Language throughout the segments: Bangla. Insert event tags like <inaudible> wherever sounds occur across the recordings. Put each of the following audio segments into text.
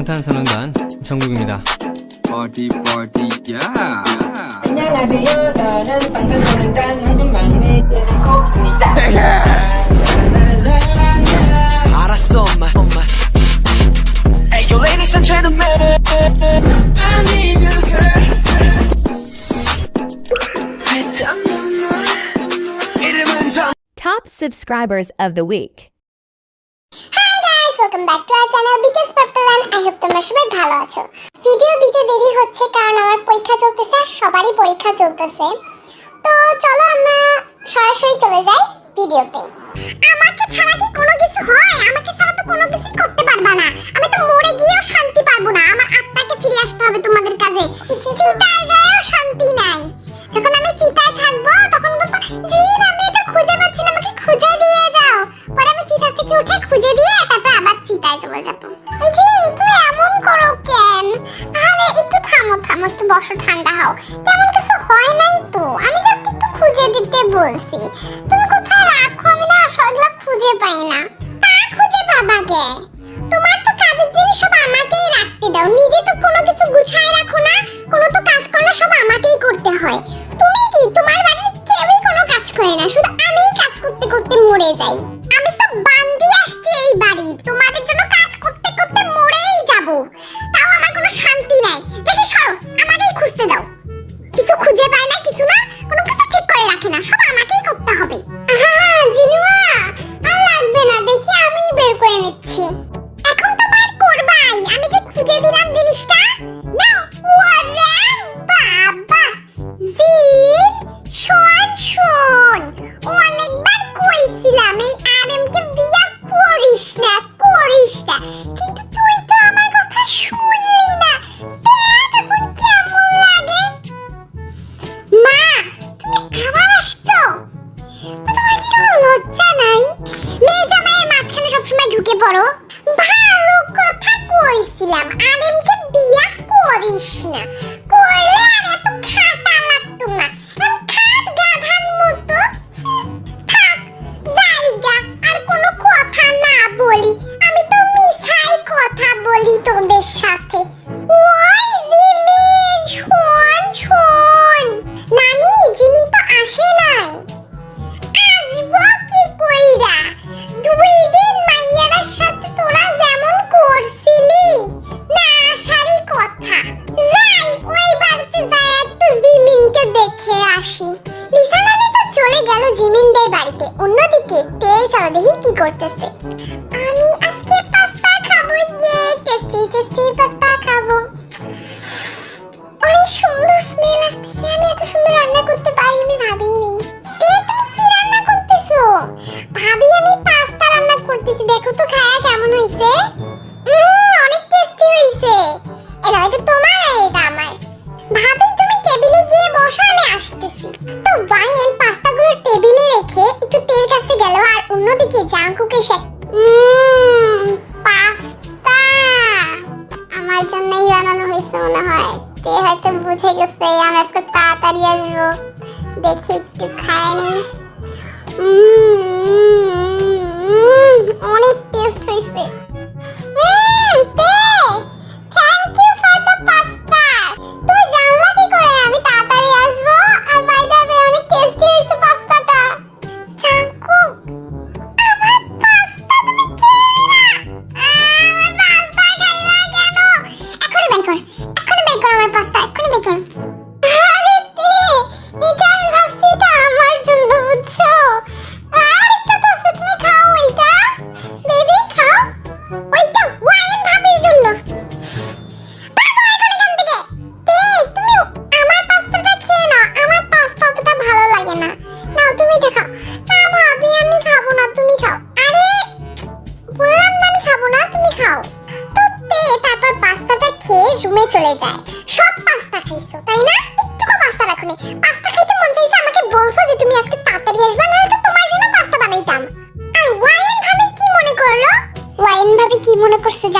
방탄소년단 정국입니다. Party, party, yeah. 안녕하세요. 저는 방탄소년단 황금 막내 콩입니다. 알았어 엄마 엄마 Hey yo ladies and gentlemen I need you girl Top subscribers of the week. Welcome back to our channel BTS purple I hope তোমরা সবাই ভালো আছো। ভিডিও দিতে দেরি হচ্ছে কারণ আমার পরীক্ষা চলতেছে আর সবারই পরীক্ষা চলতেছে। তো চলো আমরা সরাসরি চলে যাই ভিডিওতে। আমাকে ছাড়া কি কোনো কিছু হয়? আমাকে ছাড়া তো কোনো কিছুই করতে পারবা না। আমি তো থামো একটু বসো, ঠান্ডা হও। তেমন কিছু হয় নাই তো। আমি জাস্ট একটু খুঁজে দিতে বলছি। তুমি কোথায় রাখো? আমি না সবগুলা খুঁজে পাই না। তা খুঁজে পাবাকে তোমার তো কাজের জিনিস সব আমাকেই রাখতে দাও। নিজে তো কোনো কিছু গুছায় রাখো না। কোনো তো কাজ করলে সব আমাকেই করতে হয়। তুমি কি? তোমার বাড়ির কেউই কোনো কাজ করে না। শুধু আমিই কাজ করতে করতে মরে যাই। কইছিলাম আরেমকে বিয়া করিস না। দেখি কি করতেছে? আর জাঙ্কুকে সে পাস্তা। আমার জন্যই বানানো হয়েছে মনে হয়। তে হয়তো বুঝে গেছে, আমি আজকে তাড়াতাড়ি আসব। দেখি একটু খায় নি। অনেক টেস্ট হয়েছে। কর। এখনই বের কর আমার পাস্তা এখনই বের কর।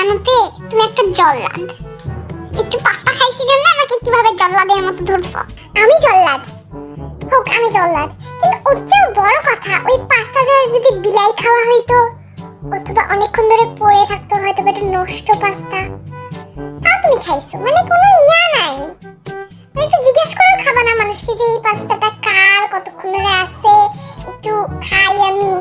মনে করছে জানো তে, তুমি একটা জল্লাদ। একটু পাস্তা খাইছি জন্য আমাকে কীভাবে জল্লাদের মতো ধরছো? আমি জল্লাদ। হোক, আমি জল্লাদ। কিন্তু ওর চেয়েও বড় কথা, ওই পাস্তাটা যদি বিলাই খাওয়া হইতো, অথবা অনেকক্ষণ ধরে পড়ে থাকতো, হয়তো এটা নষ্ট পাস্তা। তুমি খাইছো মানে কোনো ইয়া নাই। মানে একটু জিজ্ঞেস করে খাবা না মানুষকে যে এই পাস্তাটা কার, কতক্ষণ ধরে আছে, একটু খাই আমি।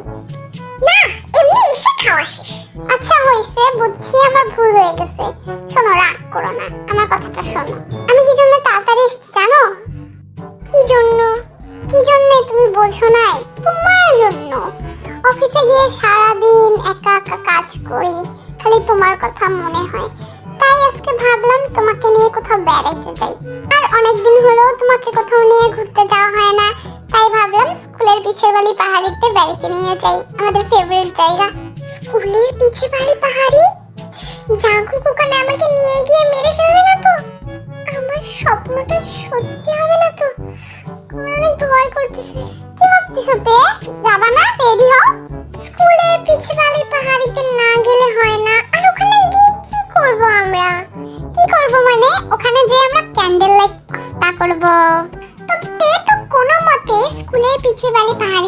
না, এমনি এসে খাওয়া শেষ। আচ্ছা হয়েছে, বুঝছি আমার ভুল হয়ে গেছে। শোনো, রাগ করো না, আমার কথাটা শোনো। আমি কি জন্য তাড়াতাড়ি এসেছি জানো? কি জন্য? কি জন্য তুমি বোঝো নাই তোমার জন্য? অফিসে গিয়ে সারাদিন একা একা কাজ করি, খালি তোমার কথা মনে হয়। তাই আজকে ভাবলাম তোমাকে নিয়ে কোথাও বেড়াইতে যাই। আর অনেকদিন হলো তোমাকে কোথাও নিয়ে ঘুরতে যাওয়া হয় না, তাই ভাবলাম স্কুলের পিছের বালি পাহাড়িতে বেড়াতে নিয়ে যাই, আমাদের ফেভারিট জায়গা। স্কুলের পিছে বালি পাহাড়ি? জাগু ওখানে আমাকে নিয়ে গিয়ে মেরে ফেলবে না তো? আমার স্বপ্নটা সত্যি হবে না তো? আমার অনেক ভয় করতেছে। কি ভাবতেছো তে যাবা না? রেডি হও? স্কুলের পিছে বালি পাহাড়িতে না গেলে হয় না। আর ওখানে গিয়ে কি করব আমরা? কি করব মানে? ওখানে যে আমরা ক্যান্ডেল লাইট পাস্তা করব।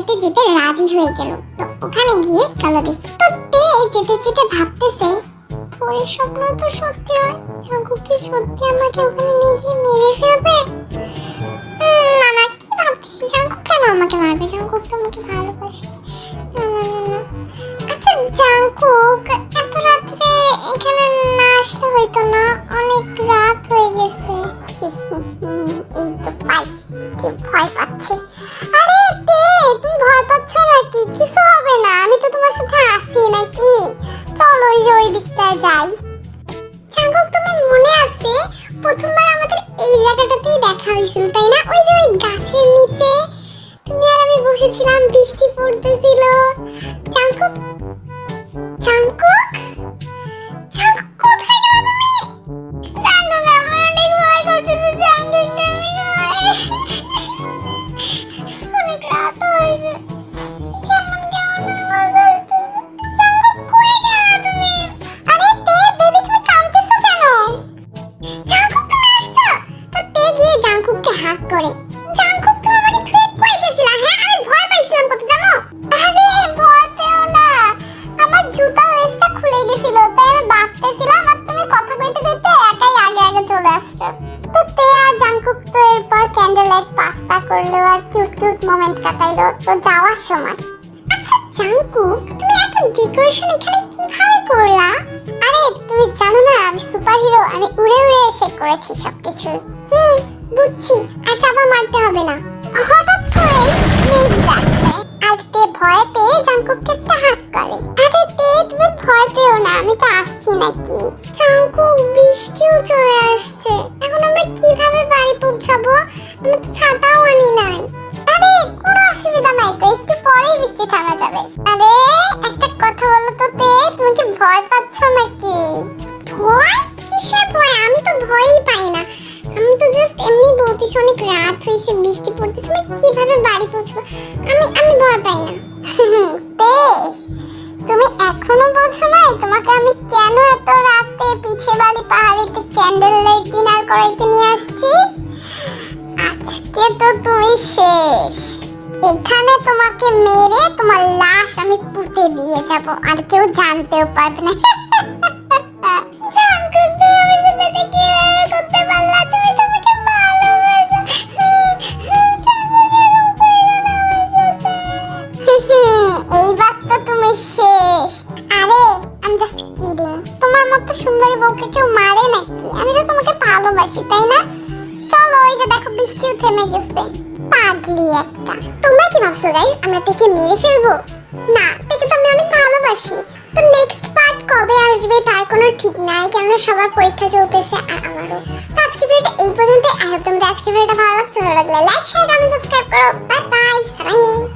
বালি যেতে রাজি হয়ে গেল। তো ওখানে গিয়ে চলো দেখি। তো তে যেতে যেতে ভাবতেছে পরের স্বপ্ন তো সত্যি হয়। জাগু কি সত্যি আমাকে ওখানে নিয়ে গিয়ে মেরে ফেলবে? না না, কি ভাবছিস জাঙ্কুক কেন আমাকে মারবে? জাঙ্কুক তো আমাকে ভালোবাসে। আচ্ছা জাঙ্কুক ওই যে ওই দিকটায় যাই। জাঙ্কুক তোমার মনে আছে? প্রথমবার আমাদের এই জায়গাটাতেই দেখা হয়েছিল, তাই না? ওই যে ওই গাছের নিচে। তুমি আর আমি বসেছিলাম, বৃষ্টি পড়তেছিল। জাঙ্কুক জাঙ্কুক জাঙ্কুককে করে। জাঙ্কুক তুমি আমাকে ধুয়ে কই গেছিলা হ্যাঁ? আমি ভয় পাইছিলাম কত জানো? আরে ভয় পেও না। আমার জুতা লেসটা খুলে গেছিল, তাই আমি বাঁধতেছিলাম আর তুমি কথা কইতে কইতে একাই আগে আগে চলে আসছো। তো তে আর জাঙ্কুক তো এরপর ক্যান্ডেল লাইট পাস্তা করল আর কিউট কিউট মোমেন্ট কাটাইলো, তো যাওয়ার সময়। আচ্ছা জাঙ্কুক তুমি এত ডেকোরেশন এখানে কীভাবে করলা? আরে, তুমি জানো না, আমি সুপার হিরো আমি উড়ে উড়ে এসে করেছি সবকিছু। হুম বুঝছি, আর চাপা মারতে হবে না। হঠাৎ করে মেঘ ডাকবে, আর ভয় পেয়ে জাঙ্কুককে একটা হাত করে। আরে তে, তুমি ভয় পেও না, আমি তো আসছি নাকি? জাঙ্কুক বৃষ্টিও চলে আসছে। এখন আমরা কীভাবে বাড়ি পৌঁছাবো? আমি তো ছাতাও আনি নাই। আরে, কোনো অসুবিধা নাই তো, একটু পরেই বৃষ্টি থামা যাবে। আরে, একটা কথা বলো তো তে, তুমি কি ভয় পাচ্ছ নাকি? ভয়? কিসের ভয়? আমি তো ভয়ই পাই না। আমি তো জাস্ট এমনি বলতেছি, অনেক রাত হয়েছে, বৃষ্টি পড়তেছে আমি কীভাবে বাড়ি পৌঁছবো? আমি আমি ভয় পাই না। <laughs> তুমি এখনও বলছো না? তোমাকে আমি কেন এত রাতে পিছে বাড়ি পাহাড়িতে ক্যান্ডেল লাইট ডিনার করাইতে নিয়ে আসছি? আজকে তো তুমি শেষ। এখানে তোমাকে মেরে তোমার লাশ আমি পুঁতে দিয়ে যাব, আর কেউ জানতেও পারবে না। <laughs> তুমি আমার সাথে এটা পাগলি একটা। তোমরা কি ভাবছ গাইস আমরা তাকে মেরে ফেলব? না, তাকে তো আমি অনেক ভালোবাসি। তো নেক্সট পার্ট কবে আসবে তার কোনো ঠিক নাই কেন সবার পরীক্ষা চলতেছে আর আমারও। তো আজকে ভিডিওটা এই পর্যন্ত আই হোপ তোমাদের আজকে ভিডিওটা ভালো লাগছে। ভালো লাগলে লাইক শেয়ার কমেন্ট সাবস্ক্রাইব করো। Bye bye Sarangi